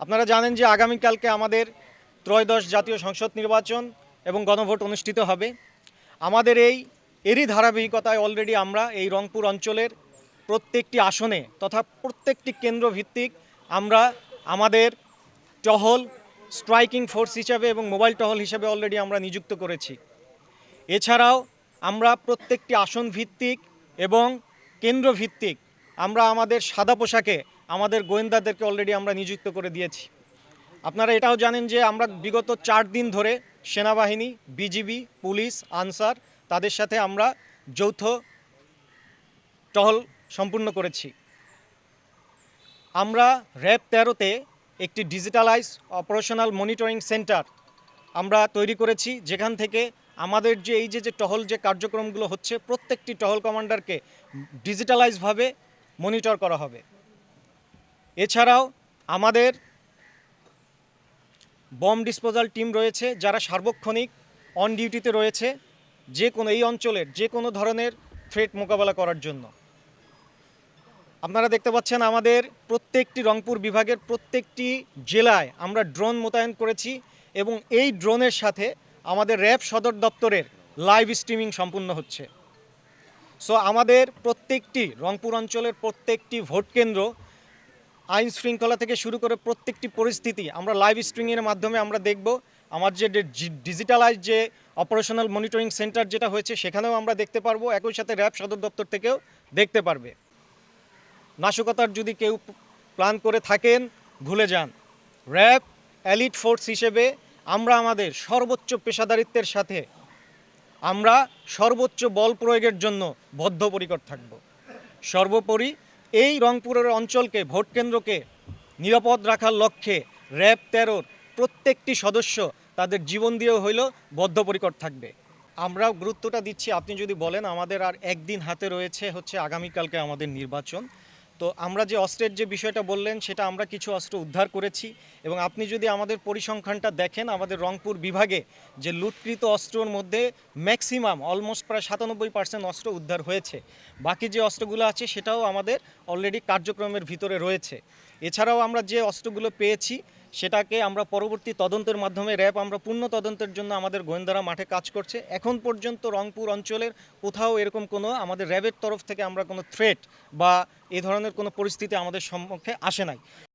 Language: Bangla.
আপনারা জানেন যে আগামীকালকে আমাদের ত্রয়োদশ জাতীয় সংসদ নির্বাচন এবং গণভোট অনুষ্ঠিত হবে। আমাদের এই এরই ধারাবাহিকতায় অলরেডি আমরা এই রংপুর অঞ্চলের প্রত্যেকটি আসনে তথা প্রত্যেকটি কেন্দ্র ভিত্তিক আমরা আমাদের টহল স্ট্রাইকিং ফোর্স হিসাবে এবং মোবাইল টহল হিসাবে অলরেডি আমরা নিযুক্ত করেছি। এছাড়াও আমরা প্রত্যেকটি আসন ভিত্তিক এবং কেন্দ্র ভিত্তিক আমরা আমাদের সাদা পোশাকে আমাদের গোয়েন্দাদেরকে অলরেডি আমরা নিযুক্ত করে দিয়েছি। আপনারা এটাও জানেন যে আমরা বিগত চার দিন ধরে সেনাবাহিনী, বিজিবি, পুলিশ, আনসার তাদের সাথে আমরা যৌথ টহল সম্পূর্ণ করেছি। আমরা র্যাব তেরোতে একটি ডিজিটালাইজ অপারেশনাল মনিটরিং সেন্টার আমরা তৈরি করেছি, যেখান থেকে আমাদের যে এই যে যে টহল যে কার্যক্রমগুলো হচ্ছে, প্রত্যেকটি টহল কমান্ডারকে ডিজিটালাইজভাবে মনিটর করা হবে। এছাড়াও আমাদের বম ডিসপোজাল টিম রয়েছে, যারা সার্বক্ষণিক অন ডিউটিতে রয়েছে, যে কোনো এই অঞ্চলের, যে কোনো ধরনের থ্রেট মোকাবেলা করার জন্য। আপনারা দেখতে পাচ্ছেন আমাদের প্রত্যেকটি রংপুর বিভাগের প্রত্যেকটি জেলায় আমরা ড্রোন মোতায়েন করেছি এবং এই ড্রোনের সাথে আমাদের র্যাব সদর দপ্তরের লাইভ স্ট্রিমিং সম্পূর্ণ হচ্ছে। সো আমাদের প্রত্যেকটি রংপুর অঞ্চলের প্রত্যেকটি ভোট কেন্দ্র আইন শৃঙ্খলা থেকে শুরু করে প্রত্যেকটি পরিস্থিতি আমরা লাইভ স্ট্রিমিংয়ের মাধ্যমে আমরা দেখব। আমার যে ডিজিটালাইজ যে অপারেশনাল মনিটরিং সেন্টার যেটা হয়েছে, সেখানেও আমরা দেখতে পারব। একই সাথে র্যাব সদর দপ্তর থেকেও দেখতে পারবে। নাশকতার যদি কেউ প্ল্যান করে থাকেন, ভুলে যান। র্যাব অ্যালিট ফোর্স হিসেবে আমরা আমাদের সর্বোচ্চ পেশাদারিত্বের সাথে আমরা সর্বোচ্চ বল প্রয়োগের জন্য বদ্ধপরিকর থাকব। সর্বোপরি এই রংপুরের অঞ্চলকে, ভোট কেন্দ্রকে নিরাপদ রাখার লক্ষ্যে র্যাব তেরোর প্রত্যেকটি সদস্য তাদের জীবন দিয়েও হইল বদ্ধপরিকর থাকবে। আমরাও গুরুত্বটা দিচ্ছি। আপনি যদি বলেন, আমাদের আর একদিন হাতে রয়েছে হচ্ছে আগামীকালকে আমাদের নির্বাচন। তো আমরা যে অস্ত্রের যে বিষয়টা বললেন, সেটা আমরা কিছু অস্ত্র উদ্ধার করেছি এবং আপনি যদি আমাদের পরিসংখ্যানটা দেখেন, আমাদের রংপুর বিভাগে যে লুটকৃত অস্ত্রর মধ্যে ম্যাক্সিমাম অলমোস্ট প্রায় সাতানব্বই পার্সেন্ট অস্ত্র উদ্ধার হয়েছে। বাকি যে অস্ত্রগুলো আছে, সেটাও আমাদের অলরেডি কার্যক্রমের ভিতরে রয়েছে। এছাড়াও আমরা যে অস্ত্রগুলো পেয়েছি সেটাকে আমরা পরবর্তী তদন্তের মাধ্যমে র্যাব, আমরা পূর্ণ তদন্তের জন্য আমাদের গোয়েন্দারা মাঠে কাজ করছে। এখন পর্যন্ত রংপুর অঞ্চলের কোথাও এরকম কোনো আমাদের র্যাবের তরফ থেকে আমরা কোনো থ্রেট বা এ ধরনের কোনো পরিস্থিতি আমাদের সম্মুখে আসে নাই।